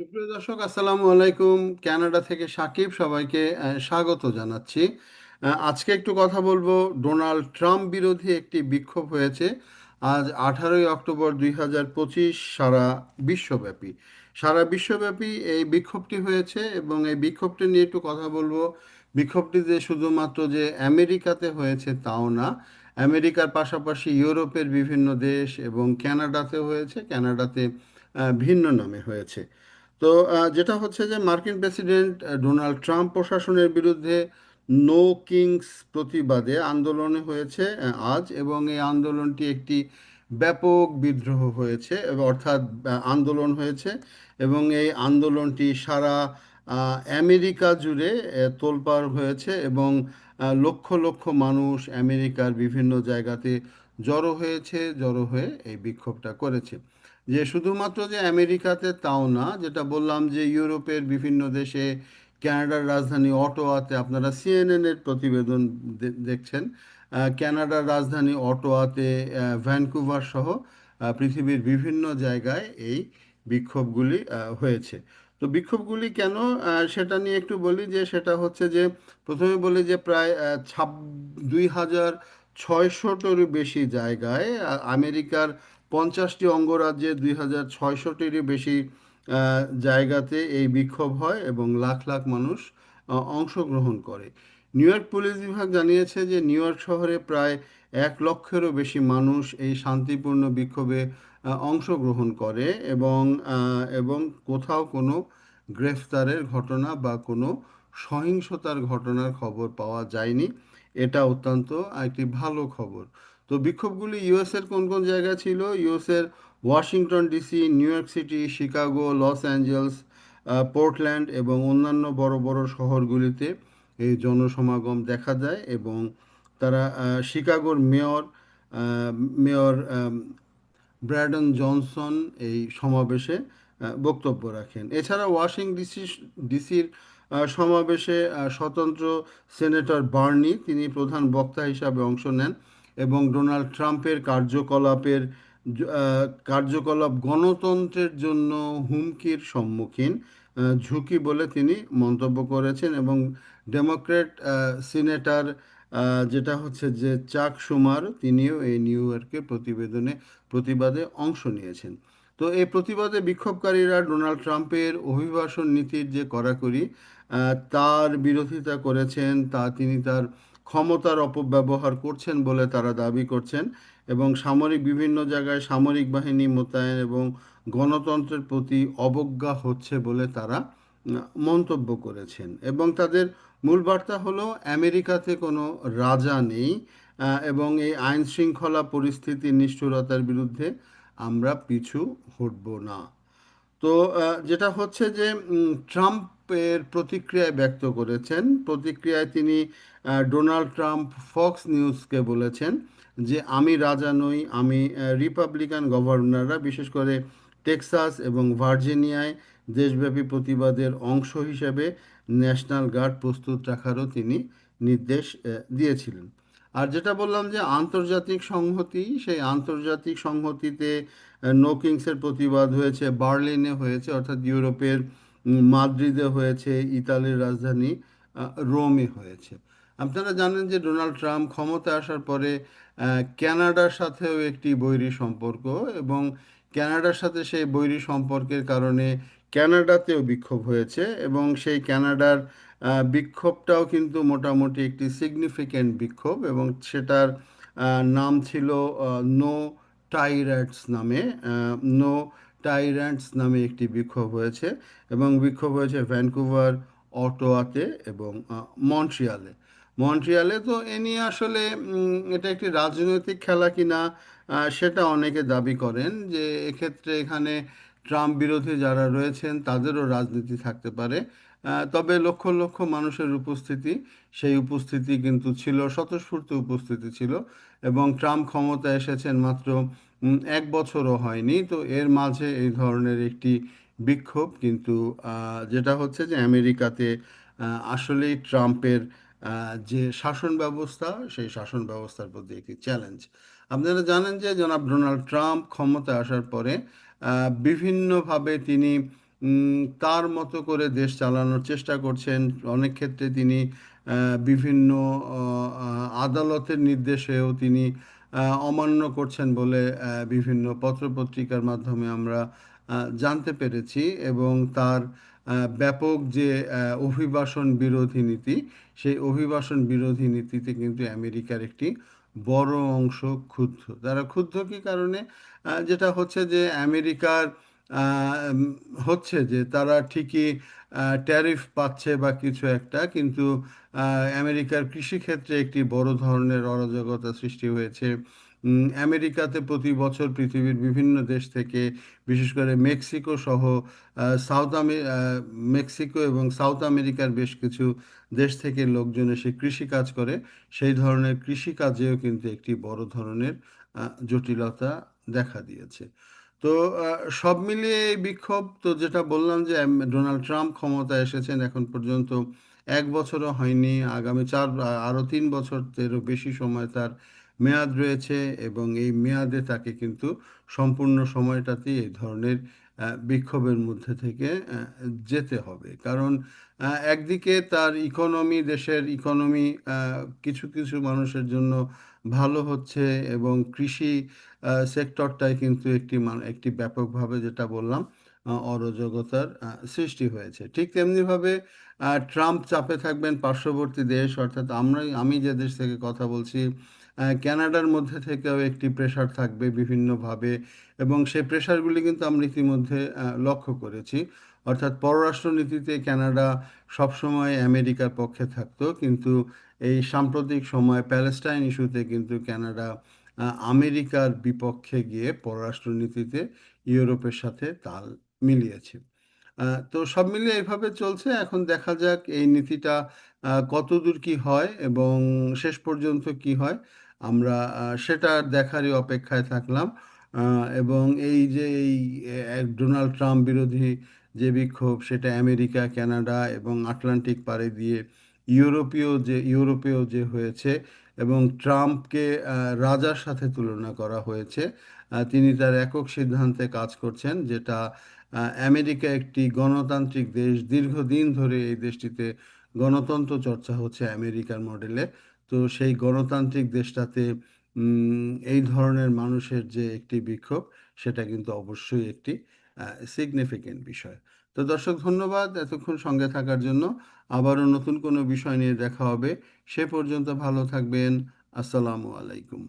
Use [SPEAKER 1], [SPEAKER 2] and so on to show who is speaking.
[SPEAKER 1] সুপ্রিয় দর্শক আসসালামু আলাইকুম। কানাডা থেকে সাকিব সবাইকে স্বাগত জানাচ্ছি। আজকে একটু কথা বলব। ডোনাল্ড ট্রাম্প বিরোধী একটি বিক্ষোভ হয়েছে। আজ আঠারোই অক্টোবর দুই হাজার পঁচিশ সারা বিশ্বব্যাপী। সারা বিশ্বব্যাপী এই বিক্ষোভটি হয়েছে এবং এই বিক্ষোভটি নিয়ে একটু কথা বলব। বিক্ষোভটি যে শুধুমাত্র যে আমেরিকাতে হয়েছে তাও না। আমেরিকার পাশাপাশি ইউরোপের বিভিন্ন দেশ এবং কানাডাতে হয়েছে। কানাডাতে আহ, ভিন্ন নামে হয়েছে। তো যেটা হচ্ছে যে মার্কিন প্রেসিডেন্ট ডোনাল্ড ট্রাম্প প্রশাসনের বিরুদ্ধে নো কিংস প্রতিবাদে আন্দোলন হয়েছে আজ, এবং এই আন্দোলনটি একটি ব্যাপক বিদ্রোহ হয়েছে, অর্থাৎ আন্দোলন হয়েছে, এবং এই আন্দোলনটি সারা আমেরিকা জুড়ে তোলপাড় হয়েছে, এবং লক্ষ লক্ষ মানুষ আমেরিকার বিভিন্ন জায়গাতে জড়ো হয়েছে, জড়ো হয়ে এই বিক্ষোভটা করেছে। যে শুধুমাত্র যে আমেরিকাতে তাও না যেটা বললাম যে ইউরোপের বিভিন্ন দেশে কানাডার রাজধানী অটোয়াতে আপনারা সিএনএন এর প্রতিবেদন দেখছেন। আহ, কানাডার রাজধানী অটোয়াতে ভ্যানকুভার সহ পৃথিবীর বিভিন্ন জায়গায় এই বিক্ষোভগুলি হয়েছে। তো বিক্ষোভগুলি কেন? সেটা নিয়ে একটু বলি যে সেটা হচ্ছে যে প্রথমে বলি যে প্রায় ছাব দুই হাজার ছয়শোটিরও বেশি জায়গায় আমেরিকার পঞ্চাশটি অঙ্গরাজ্যে দুই হাজার ছয়শটিরও বেশি জায়গাতে এই বিক্ষোভ হয় এবং লাখ লাখ মানুষ অংশগ্রহণ করে। নিউ ইয়র্ক পুলিশ বিভাগ জানিয়েছে যে নিউ ইয়র্ক শহরে প্রায় এক লক্ষেরও বেশি মানুষ এই শান্তিপূর্ণ বিক্ষোভে অংশগ্রহণ করে এবং এবং কোথাও কোনো গ্রেফতারের ঘটনা বা কোনো সহিংসতার ঘটনার খবর পাওয়া যায়নি। এটা অত্যন্ত একটি ভালো খবর। তো বিক্ষোভগুলি ইউএসের কোন কোন জায়গা ছিল? ইউএসের Washington DC, New York city, Chicago, Los Angeles Portland এবং অন্যান্য বড় বড় শহরগুলিতে এই জনসমাগম দেখা যায় এবং তারা শিকাগোর মেয়র মেয়র ব্র্যাডন জনসন এই সমাবেশে বক্তব্য রাখেন। এছাড়া ওয়াশিং ডিসি, ডিসির সমাবেশে স্বতন্ত্র সেনেটর বার্নি, তিনি প্রধান বক্তা হিসাবে অংশ নেন। এবং ডোনাল্ড ট্রাম্পের কার্যকলাপের কার্যকলাপ গণতন্ত্রের জন্য হুমকির সম্মুখীন ঝুঁকি বলে তিনি মন্তব্য করেছেন এবং ডেমোক্রেট সিনেটার যেটা হচ্ছে যে চাক সুমার, তিনিও এই নিউ ইয়র্কের প্রতিবেদনে প্রতিবাদে অংশ নিয়েছেন। তো এই প্রতিবাদে বিক্ষোভকারীরা ডোনাল্ড ট্রাম্পের অভিবাসন নীতির যে কড়াকড়ি তার বিরোধিতা করেছেন, তা তিনি তার ক্ষমতার অপব্যবহার করছেন বলে তারা দাবি করছেন এবং সামরিক বিভিন্ন জায়গায় সামরিক বাহিনী মোতায়েন এবং গণতন্ত্রের প্রতি অবজ্ঞা হচ্ছে বলে তারা মন্তব্য করেছেন। এবং তাদের মূল বার্তা হলো, আমেরিকাতে কোনো রাজা নেই এবং এই আইন শৃঙ্খলা পরিস্থিতির নিষ্ঠুরতার বিরুদ্ধে আমরা পিছু হটব না। তো যেটা হচ্ছে যে ট্রাম্পের প্রতিক্রিয়ায় ব্যক্ত করেছেন। প্রতিক্রিয়ায় তিনি ডোনাল্ড ট্রাম্প ফক্স নিউজকে বলেছেন যে, আমি রাজা নই, আমি রিপাবলিকান গভর্নররা, বিশেষ করে টেক্সাস এবং ভার্জিনিয়ায় দেশব্যাপী প্রতিবাদের অংশ হিসেবে ন্যাশনাল গার্ড প্রস্তুত রাখারও তিনি নির্দেশ দিয়েছিলেন। আর যেটা বললাম যে আন্তর্জাতিক সংহতি, সেই আন্তর্জাতিক সংহতিতে নো কিংসের প্রতিবাদ হয়েছে, বার্লিনে হয়েছে, অর্থাৎ ইউরোপের মাদ্রিদে হয়েছে, ইতালির রাজধানী রোমে হয়েছে। আপনারা জানেন যে ডোনাল্ড ট্রাম্প ক্ষমতায় আসার পরে ক্যানাডার সাথেও একটি বৈরী সম্পর্ক এবং কানাডার সাথে সেই বৈরী সম্পর্কের কারণে কানাডাতেও বিক্ষোভ হয়েছে এবং সেই ক্যানাডার বিক্ষোভটাও কিন্তু মোটামুটি একটি সিগনিফিক্যান্ট বিক্ষোভ এবং সেটার নাম ছিল নো টাইরাটস নামে নো টাইরান্টস নামে একটি বিক্ষোভ হয়েছে এবং বিক্ষোভ হয়েছে ভ্যানকুভার, অটোয়াতে এবং মন্ট্রিয়ালে। মন্ট্রিয়ালে তো এ নিয়ে আসলে এটা একটি রাজনৈতিক খেলা কিনা সেটা অনেকে দাবি করেন যে এক্ষেত্রে এখানে ট্রাম্প বিরোধী যারা রয়েছেন, তাদেরও রাজনীতি থাকতে পারে। তবে লক্ষ লক্ষ মানুষের উপস্থিতি, সেই উপস্থিতি কিন্তু ছিল, স্বতঃস্ফূর্ত উপস্থিতি ছিল এবং ট্রাম্প ক্ষমতায় এসেছেন মাত্র এক বছরও হয়নি। তো এর মাঝে এই ধরনের একটি বিক্ষোভ কিন্তু যেটা হচ্ছে যে আমেরিকাতে আসলেই ট্রাম্পের যে শাসন ব্যবস্থা, সেই শাসন ব্যবস্থার প্রতি একটি চ্যালেঞ্জ আপনারা জানেন যে জনাব ডোনাল্ড ট্রাম্প ক্ষমতায় আসার পরে বিভিন্নভাবে তিনি তার মতো করে দেশ চালানোর চেষ্টা করছেন। অনেক ক্ষেত্রে তিনি বিভিন্ন আদালতের নির্দেশেও তিনি অমান্য করছেন বলে বিভিন্ন পত্রপত্রিকার মাধ্যমে আমরা জানতে পেরেছি এবং তার ব্যাপক যে অভিবাসন বিরোধী নীতি, সেই অভিবাসন বিরোধী নীতিতে কিন্তু আমেরিকার একটি বড় অংশ ক্ষুব্ধ। তারা ক্ষুব্ধ কি কারণে? যেটা হচ্ছে যে আমেরিকার হচ্ছে যে তারা ঠিকই ট্যারিফ পাচ্ছে বা কিছু একটা, কিন্তু আমেরিকার কৃষিক্ষেত্রে একটি বড় ধরনের অরাজকতা সৃষ্টি হয়েছে। আমেরিকাতে প্রতি বছর পৃথিবীর বিভিন্ন দেশ থেকে, বিশেষ করে মেক্সিকো সহ সাউথ মেক্সিকো এবং সাউথ আমেরিকার বেশ কিছু দেশ থেকে লোকজন এসে কৃষি কাজ করে। সেই ধরনের কৃষি কাজেও কিন্তু একটি বড় ধরনের জটিলতা দেখা দিয়েছে। তো সব মিলিয়ে এই বিক্ষোভ, তো যেটা বললাম যে ডোনাল্ড ট্রাম্প ক্ষমতায় এসেছেন, এখন পর্যন্ত এক বছরও হয়নি। আগামী চার আরও আরও তিন বছরেরও বেশি সময় তার মেয়াদ রয়েছে এবং এই মেয়াদে তাকে কিন্তু সম্পূর্ণ সময়টাতেই এই ধরনের বিক্ষোভের মধ্যে থেকে যেতে হবে। কারণ একদিকে তার ইকোনমি দেশের ইকোনমি কিছু কিছু মানুষের জন্য ভালো হচ্ছে এবং কৃষি সেক্টরটায় কিন্তু একটি একটি ব্যাপকভাবে যেটা বললাম আহ, অরাজকতার সৃষ্টি হয়েছে। ঠিক তেমনিভাবে ট্রাম্প চাপে থাকবেন পার্শ্ববর্তী দেশ অর্থাৎ আমরা আমি যে দেশ থেকে কথা বলছি আহ, কানাডার মধ্যে থেকেও একটি প্রেশার থাকবে বিভিন্নভাবে এবং সেই প্রেশারগুলি কিন্তু আমরা ইতিমধ্যে লক্ষ্য করেছি। অর্থাৎ পররাষ্ট্রনীতিতে ক্যানাডা সবসময় আমেরিকার পক্ষে থাকতো কিন্তু এই সাম্প্রতিক সময় প্যালেস্টাইন ইস্যুতে কিন্তু ক্যানাডা আমেরিকার বিপক্ষে গিয়ে পররাষ্ট্রনীতিতে ইউরোপের সাথে তাল মিলিয়েছে। তো সব মিলিয়ে এইভাবে চলছে। এখন দেখা যাক এই নীতিটা কতদূর কি হয় এবং শেষ পর্যন্ত কি হয়। আমরা সেটা দেখারই অপেক্ষায় থাকলাম এবং এই যে এই ডোনাল্ড ট্রাম্প বিরোধী যে বিক্ষোভ, সেটা আমেরিকা কানাডা এবং আটলান্টিক পাড়ে দিয়ে ইউরোপীয় যে ইউরোপীয় যে হয়েছে এবং ট্রাম্পকে রাজার সাথে তুলনা করা হয়েছে তিনি তার একক সিদ্ধান্তে কাজ করছেন, যেটা আমেরিকা একটি গণতান্ত্রিক দেশ দীর্ঘদিন ধরে এই দেশটিতে গণতন্ত্র চর্চা হচ্ছে আমেরিকার মডেলে তো সেই গণতান্ত্রিক দেশটাতে এই ধরনের মানুষের যে একটি বিক্ষোভ, সেটা কিন্তু অবশ্যই একটি সিগনিফিকেন্ট বিষয়। তো দর্শক, ধন্যবাদ এতক্ষণ সঙ্গে থাকার জন্য। আবারও নতুন কোনো বিষয় নিয়ে দেখা হবে। সে পর্যন্ত ভালো থাকবেন। আসসালামু আলাইকুম।